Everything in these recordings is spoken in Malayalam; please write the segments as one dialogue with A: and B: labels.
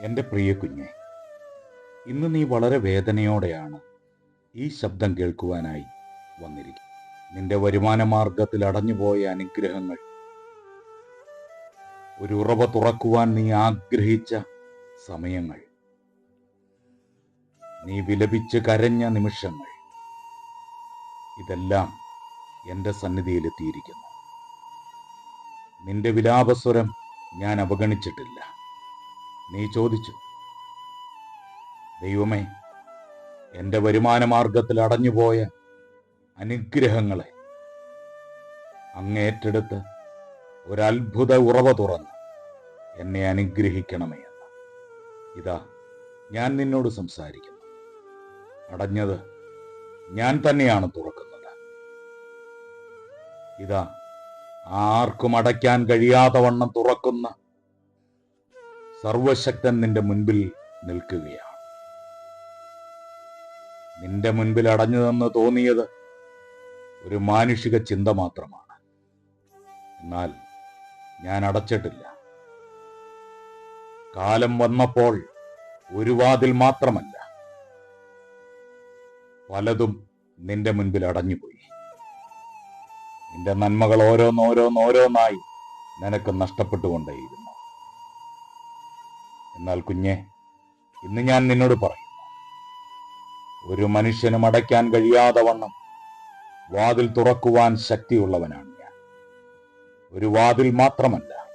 A: എന്റെ പ്രിയ കുഞ്ഞെ ഇന്ന് നീ വളരെ വേദനയോടെയാണ് ഈ ശബ്ദം കേൾക്കുവാനായി വന്നിരിക്കും നിന്റെ വരുമാന മാർഗത്തിൽ അടഞ്ഞുപോയ അനുഗ്രഹങ്ങൾ ഒരു ഉറവ തുറക്കുവാൻ നീ ആഗ്രഹിച്ച സമയങ്ങൾ നീ വിലപിച്ച് കരഞ്ഞ നിമിഷങ്ങൾ ഇതെല്ലാം എന്റെ സന്നിധിയിലെത്തിയിരിക്കുന്നു. നിന്റെ വിലാപസ്വരം ഞാൻ അവഗണിച്ചിട്ടില്ല. നീ ചോദിച്ചു. ദൈവമേ എന്റെ വരുമാന മാർഗത്തിൽ അടഞ്ഞുപോയ അനുഗ്രഹങ്ങളെ അങ്ങേറ്റെടുത്ത് ഒരത്ഭുത ഉറവ തുറന്ന് എന്നെ അനുഗ്രഹിക്കണമേ എന്ന് ഇതാ ഞാൻ നിന്നോട് സംസാരിക്കുന്നു. അടഞ്ഞത് ഞാൻ തന്നെയാണ് തുറക്കുന്നത്. ഇതാ ആർക്കും അടയ്ക്കാൻ കഴിയാത്ത വണ്ണം തുറക്കുന്ന സർവശക്തൻ നിന്റെ മുൻപിൽ നിൽക്കുകയാണ്. നിന്റെ മുൻപിൽ അടഞ്ഞു നിന്ന് തോന്നിയത് ഒരു മാനുഷിക ചിന്ത മാത്രമാണ്. എന്നാൽ ഞാൻ അടച്ചിട്ടില്ല. കാലം വന്നപ്പോൾ ഒരു വാതിൽ മാത്രമല്ല പലതും നിന്റെ മുൻപിൽ അടഞ്ഞുപോയി. നിന്റെ നന്മകൾ ഓരോന്നോരോന്നോരോന്നായി നിനക്ക് നഷ്ടപ്പെട്ടുകൊണ്ടേയിരുന്നു. എന്നാൽ കുഞ്ഞെ ഇന്ന് ഞാൻ നിന്നോട് പറയും. ഒരു മനുഷ്യനും അടയ്ക്കാൻ കഴിയാതെ വണ്ണം വാതിൽ തുറക്കുവാൻ ശക്തിയുള്ളവനാണ് ഞാൻ. ഒരു വാതിൽ മാത്രമല്ല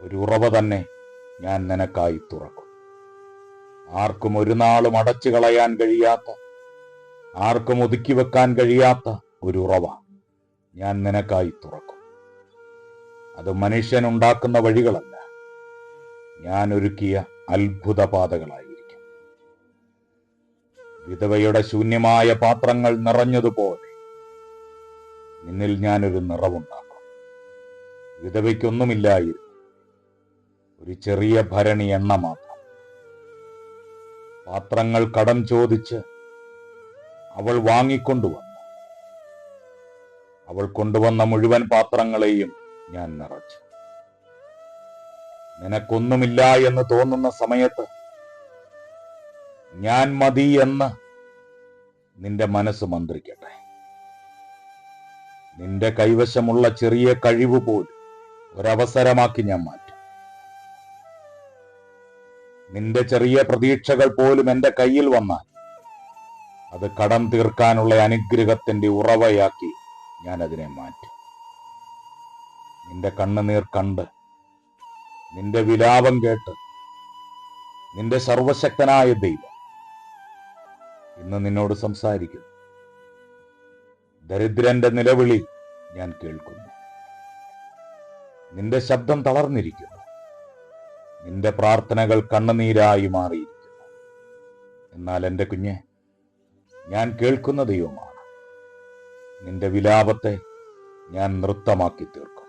A: ഒരു ഉറവ തന്നെ ഞാൻ നിനക്കായി തുറക്കും. ആർക്കും ഒരു നാളും അടച്ചു കളയാൻ കഴിയാത്ത ആർക്കും ഒതുക്കി വെക്കാൻ കഴിയാത്ത ഒരു ഉറവ ഞാൻ നിനക്കായി തുറക്കും. അത് മനുഷ്യൻ ഉണ്ടാക്കുന്ന വഴികളല്ല ഞാൻ ഒരുക്കിയ അത്ഭുത പാതകളായിരിക്കും വിധവയുടെ ശൂന്യമായ പാത്രങ്ങൾ നിറഞ്ഞതുപോലെ നിന്നിൽ ഞാനൊരു നിറവുണ്ടാക്കും. വിധവയ്ക്കൊന്നുമില്ലായിരുന്നു. ഒരു ചെറിയ ഭരണി എണ്ണ മാത്രം. പാത്രങ്ങൾ കടം ചോദിച്ച് അവൾ വാങ്ങിക്കൊണ്ടുവന്നു. അവൾ കൊണ്ടുവന്ന മുഴുവൻ പാത്രങ്ങളെയും ഞാൻ നിറച്ചു. നിനക്കൊന്നുമില്ല എന്ന് തോന്നുന്ന സമയത്ത് ഞാൻ മതി എന്ന് നിന്റെ മനസ്സ് മന്ത്രിക്കട്ടെ. നിന്റെ കൈവശമുള്ള ചെറിയ കഴിവ് പോലും ഒരവസരമാക്കി ഞാൻ മാറ്റും. നിന്റെ ചെറിയ പ്രതീക്ഷകൾ പോലും എന്റെ കയ്യിൽ വന്നാൽ അത് കടം തീർക്കാനുള്ള അനുഗ്രഹത്തിന്റെ ഉറവയാക്കി ഞാൻ അതിനെ മാറ്റും. നിന്റെ കണ്ണുനീർ കണ്ട് നിന്റെ വിലാപം കേട്ട് നിന്റെ സർവശക്തനായ ദൈവം ഇന്ന് നിന്നോട് സംസാരിക്കുന്നു. ദരിദ്രന്റെ നിലവിളി ഞാൻ കേൾക്കുന്നു. നിന്റെ ശബ്ദം തളർന്നിരിക്കുന്നു. നിന്റെ പ്രാർത്ഥനകൾ കണ്ണുനീരായി മാറിയിരിക്കുന്നു. എന്നാൽ എന്റെ കുഞ്ഞെ ഞാൻ കേൾക്കുന്ന ദൈവമാണ്. നിന്റെ വിലാപത്തെ ഞാൻ നൃത്തമാക്കി തീർക്കും.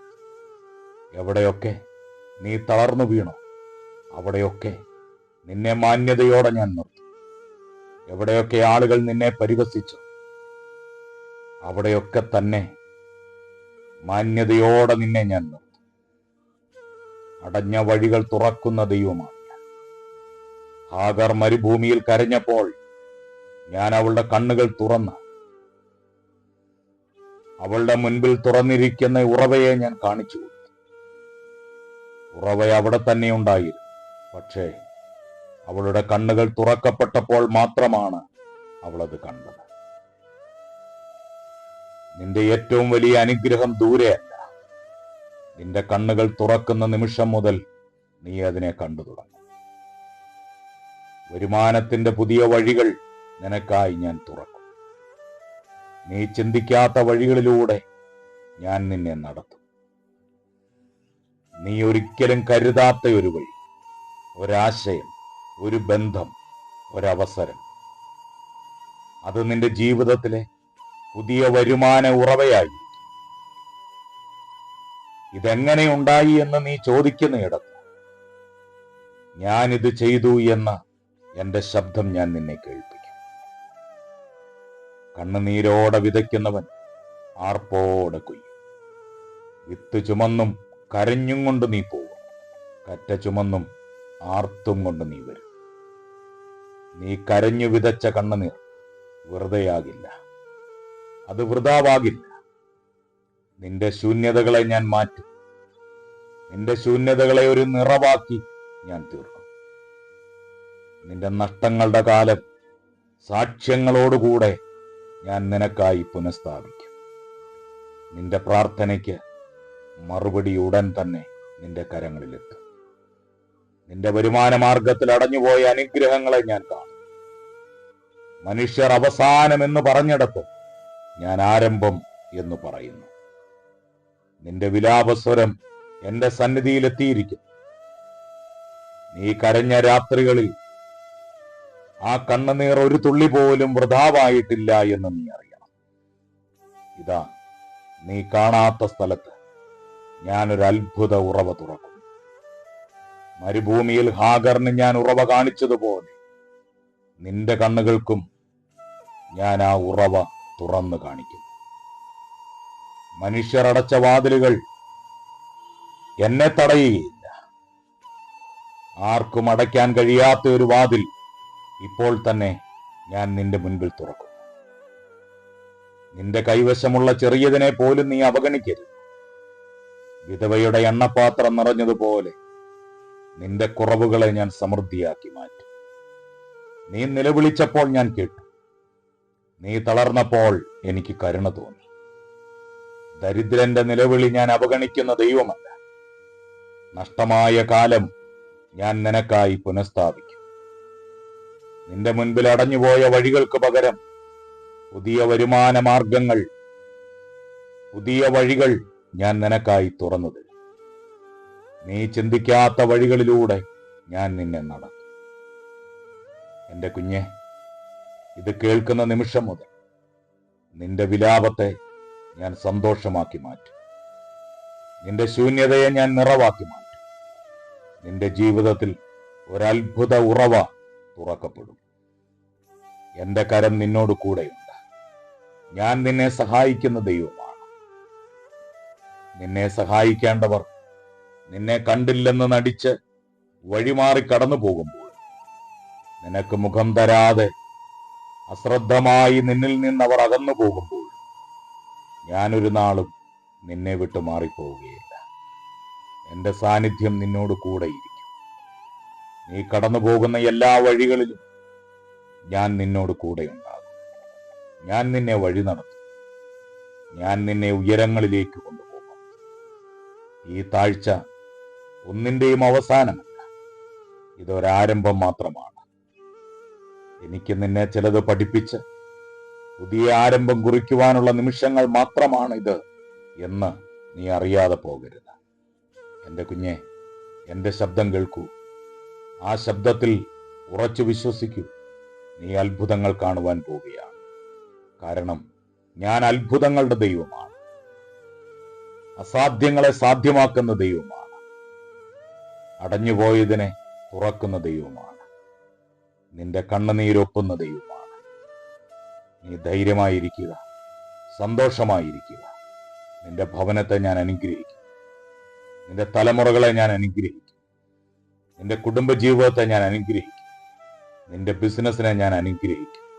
A: എവിടെയൊക്കെ നീ തളർന്നു വീണോ. അവിടെയൊക്കെ നിന്നെ മാന്യതയോടെ ഞാൻ നിർത്തും. എവിടെയൊക്കെ ആളുകൾ നിന്നെ പരിഹസിച്ചു അവിടെയൊക്കെ തന്നെ മാന്യതയോടെ നിന്നെ ഞാൻ നിർത്തും. അടഞ്ഞ വഴികൾ തുറക്കുന്ന ദൈവമാണ് ഹാഗർ മരുഭൂമിയിൽ കരഞ്ഞപ്പോൾ ഞാൻ അവളുടെ കണ്ണുകൾ തുറന്ന് അവളുടെ മുൻപിൽ തുറന്നിരിക്കുന്ന ഉറവയെ ഞാൻ കാണിച്ചു ഉറവ അവിടെ തന്നെ ഉണ്ടായിരുന്നു പക്ഷേ അവളുടെ കണ്ണുകൾ തുറക്കപ്പെട്ടപ്പോൾ മാത്രമാണ് അവളത് കണ്ടത്. നിന്റെ ഏറ്റവും വലിയ അനുഗ്രഹം ദൂരെയല്ല നിന്റെ കണ്ണുകൾ തുറക്കുന്ന നിമിഷം മുതൽ നീ അതിനെ കണ്ടു തുടങ്ങും. വരുമാനത്തിന്റെ പുതിയ വഴികൾ നിനക്കായി ഞാൻ തുറക്കും. നീ ചിന്തിക്കാത്ത വഴികളിലൂടെ ഞാൻ നിന്നെ നടത്തും. നീ ഒരിക്കലും കരുതാത്ത ഒരു വഴി ഒരാശയം ഒരു ബന്ധം ഒരവസരം. അത് നിന്റെ ജീവിതത്തിലെ പുതിയ വരുമാന ഉറവയായി. ഇതെങ്ങനെ ഉണ്ടായി എന്ന് നീ ചോദിക്കുന്നിടത്ത് ഞാനിത് ചെയ്തു എന്ന എന്റെ ശബ്ദം ഞാൻ നിന്നെ കേൾപ്പിക്കും. കണ്ണുനീരോടെ വിതയ്ക്കുന്നവൻ ആർപ്പോടെ കൊയ്യും. വിത്ത് ചുമന്നും കരഞ്ഞും കൊണ്ട് നീ പോകും. കറ്റ ചുമന്നും ആർത്തും കൊണ്ട് നീ വരും. നീ കരഞ്ഞു വിതച്ച കണ്ണുനീർ വെറുതെയാകില്ല. അത് വൃതാവാകില്ല. നിന്റെ ശൂന്യതകളെ ഞാൻ മാറ്റും. നിന്റെ ശൂന്യതകളെ ഒരു നിറവാക്കി ഞാൻ തീർക്കും. നിന്റെ നഷ്ടങ്ങളുടെ കാലം സാക്ഷ്യങ്ങളോടുകൂടെ ഞാൻ നിനക്കായി പുനഃസ്ഥാപിക്കും. നിന്റെ പ്രാർത്ഥനയ്ക്ക് മറുപടി ഉടൻ തന്നെ നിന്റെ കരങ്ങളിലെത്തും. നിന്റെ വരുമാന മാർഗത്തിൽ അടഞ്ഞുപോയ അനുഗ്രഹങ്ങളെ ഞാൻ കാണും. മനുഷ്യർ അവസാനം എന്ന് പറഞ്ഞിടത്ത് ഞാൻ ആരംഭം എന്ന് പറയുന്നു. നിന്റെ വിലാപസ്വരം എന്റെ സന്നിധിയിലെത്തിയിരിക്കും നീ കരഞ്ഞ രാത്രികളിൽ ആ കണ്ണുനീർ ഒരു തുള്ളി പോലും വൃതാവായിട്ടില്ല എന്ന് നീ അറിയണം. ഇതാ നീ കാണാത്ത സ്ഥലത്ത് ഞാനൊരു അത്ഭുത ഉറവ തുറക്കും. മരുഭൂമിയിൽ ഹാഗറിന് ഞാൻ ഉറവ കാണിച്ചതുപോലെ നിന്റെ കണ്ണുകൾക്കും ഞാൻ ആ ഉറവ തുറന്നു കാണിക്കും. മനുഷ്യർ അടച്ച വാതിലുകൾ എന്നെ തടയുകയില്ല. ആർക്കും അടയ്ക്കാൻ കഴിയാത്ത ഒരു വാതിൽ ഇപ്പോൾ തന്നെ ഞാൻ നിന്റെ മുൻപിൽ തുറക്കും. നിന്റെ കൈവശമുള്ള ചെറിയതിനെ പോലും നീ അവഗണിക്കരുത്. വിധവയുടെ എണ്ണപാത്രം നിറഞ്ഞതുപോലെ നിന്റെ കുറവുകളെ ഞാൻ സമൃദ്ധിയാക്കി മാറ്റി. നീ നിലവിളിച്ചപ്പോൾ ഞാൻ കേട്ടു. നീ തളർന്നപ്പോൾ എനിക്ക് കരുണ തോന്നി. ദരിദ്രന്റെ നിലവിളി ഞാൻ അവഗണിക്കുന്ന ദൈവമല്ല. നഷ്ടമായ കാലം ഞാൻ നിനക്കായി പുനഃസ്ഥാപിക്കും. നിന്റെ മുൻപിൽ അടഞ്ഞുപോയ വഴികൾക്ക് പകരം പുതിയ വരുമാന മാർഗങ്ങൾ പുതിയ വഴികൾ ഞാൻ നിനക്കായി തുറന്നു തരും നീ ചിന്തിക്കാത്ത വഴികളിലൂടെ ഞാൻ നിന്നെ നടക്കും. എന്റെ കുഞ്ഞെ ഇത് കേൾക്കുന്ന നിമിഷം മുതൽ നിന്റെ വിലാപത്തെ ഞാൻ സന്തോഷമാക്കി മാറ്റും. നിന്റെ ശൂന്യതയെ ഞാൻ നിറവാക്കി മാറ്റും. നിന്റെ ജീവിതത്തിൽ ഒരത്ഭുത ഉറവ തുറക്കപ്പെടും. എന്റെ കരം നിന്നോട് കൂടെയുണ്ട്. ഞാൻ നിന്നെ സഹായിക്കുന്ന ദൈവമാണ്. നിന്നെ സഹായിക്കേണ്ടവർ നിന്നെ കണ്ടില്ലെന്ന് നടിച്ച് വഴിമാറി കടന്നു പോകുമ്പോൾ നിനക്ക് മുഖം തരാതെ അശ്രദ്ധമായി നിന്നിൽ നിന്ന് അവർ അകന്നു പോകുമ്പോൾ ഞാനൊരു നാളും നിന്നെ വിട്ടു മാറിപ്പോവുകയില്ല. എന്റെ സാന്നിധ്യം നിന്നോട് കൂടെയിരിക്കും നീ കടന്നു പോകുന്ന എല്ലാ വഴികളിലും ഞാൻ നിന്നോട് കൂടെയുണ്ടാകും ഞാൻ നിന്നെ വഴി നടത്തും. ഞാൻ നിന്നെ ഉയരങ്ങളിലേക്ക് കൊണ്ടുപോകും ഈ താഴ്ച ഒന്നിന്റെയും അവസാനമല്ല ഇതൊരാരംഭം മാത്രമാണ്. എനിക്ക് നിന്നെ ചിലത് പഠിപ്പിച്ച് പുതിയ ആരംഭം കുറിക്കുവാനുള്ള നിമിഷങ്ങൾ മാത്രമാണ് ഇത് എന്ന് നീ അറിയാതെ പോകരുത്. എന്റെ കുഞ്ഞെ എന്റെ ശബ്ദം കേൾക്കൂ. ആ ശബ്ദത്തിൽ ഉറച്ചു വിശ്വസിക്കൂ. നീ അത്ഭുതങ്ങൾ കാണുവാൻ പോവുകയാണ്. കാരണം ഞാൻ അത്ഭുതങ്ങളുടെ ദൈവമാണ്. അസാധ്യങ്ങളെ സാധ്യമാക്കുന്ന ദൈവമാണ്. അടഞ്ഞുപോയതിനെ തുറക്കുന്ന ദൈവമാണ്. നിന്റെ കണ്ണുനീരൊപ്പുന്ന ദൈവമാണ്. നീ ധൈര്യമായിരിക്കുക സന്തോഷമായിരിക്കുക. നിന്റെ ഭവനത്തെ ഞാൻ അനുഗ്രഹിക്കും. നിന്റെ തലമുറകളെ ഞാൻ അനുഗ്രഹിക്കും. നിന്റെ കുടുംബജീവിതത്തെ ഞാൻ അനുഗ്രഹിക്കും. നിന്റെ ബിസിനസ്സിനെ ഞാൻ അനുഗ്രഹിക്കും.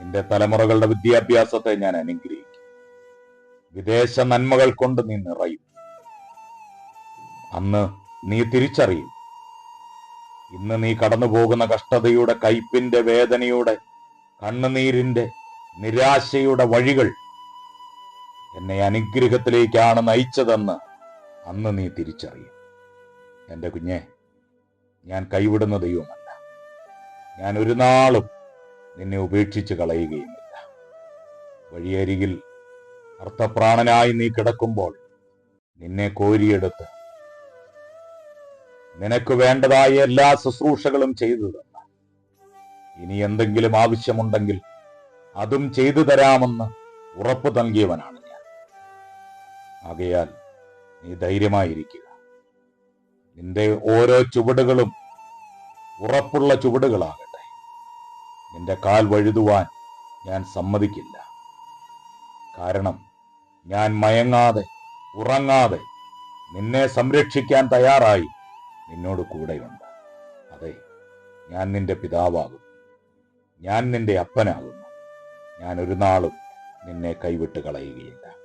A: നിന്റെ തലമുറകളുടെ വിദ്യാഭ്യാസത്തെ ഞാൻ അനുഗ്രഹിക്കും. വിദേശ നന്മകൾ കൊണ്ട് നീ നിറയും. അന്ന് നീ തിരിച്ചറിയും. ഇന്ന് നീ കടന്നു പോകുന്ന കഷ്ടതയുടെ കയ്പിന്റെ വേദനയുടെ കണ്ണുനീരിന്റെ നിരാശയുടെ വഴികൾ എന്നെ അനുഗ്രഹത്തിലേക്കാണ് നയിച്ചതെന്ന് അന്ന് നീ തിരിച്ചറിയും. എന്റെ കുഞ്ഞെ ഞാൻ കൈവിടുന്ന ദൈവമല്ല. ഞാൻ ഒരു നാളും നിന്നെ ഉപേക്ഷിച്ച് കളയുകയുമില്ല. വഴിയരികിൽ അർത്ഥപ്രാണനായി നീ കിടക്കുമ്പോൾ നിന്നെ കോരിയെടുത്ത് നിനക്ക് വേണ്ടതായ എല്ലാ ശുശ്രൂഷകളും ചെയ്തു തന്ന. ഇനി എന്തെങ്കിലും ആവശ്യമുണ്ടെങ്കിൽ അതും ചെയ്തു തരാമെന്ന് ഉറപ്പ് നൽകിയവനാണ് ഞാൻ. ആകയാൽ നീ ധൈര്യമായിരിക്കുക. നിന്റെ ഓരോ ചുവടുകളും ഉറപ്പുള്ള ചുവടുകളാകട്ടെ. നിന്റെ കാൽ വഴുതുവാൻ ഞാൻ സമ്മതിക്കില്ല. കാരണം ഞാൻ മയങ്ങാതെ ഉറങ്ങാതെ നിന്നെ സംരക്ഷിക്കാൻ തയ്യാറായി നിന്നോട് കൂടെയുണ്ട്. അതെ ഞാൻ നിന്റെ പിതാവാകുന്നു. ഞാൻ നിന്റെ അപ്പനാകുന്നു. ഞാൻ ഒരു നാളും നിന്നെ കൈവിട്ട് കളയുകയില്ല.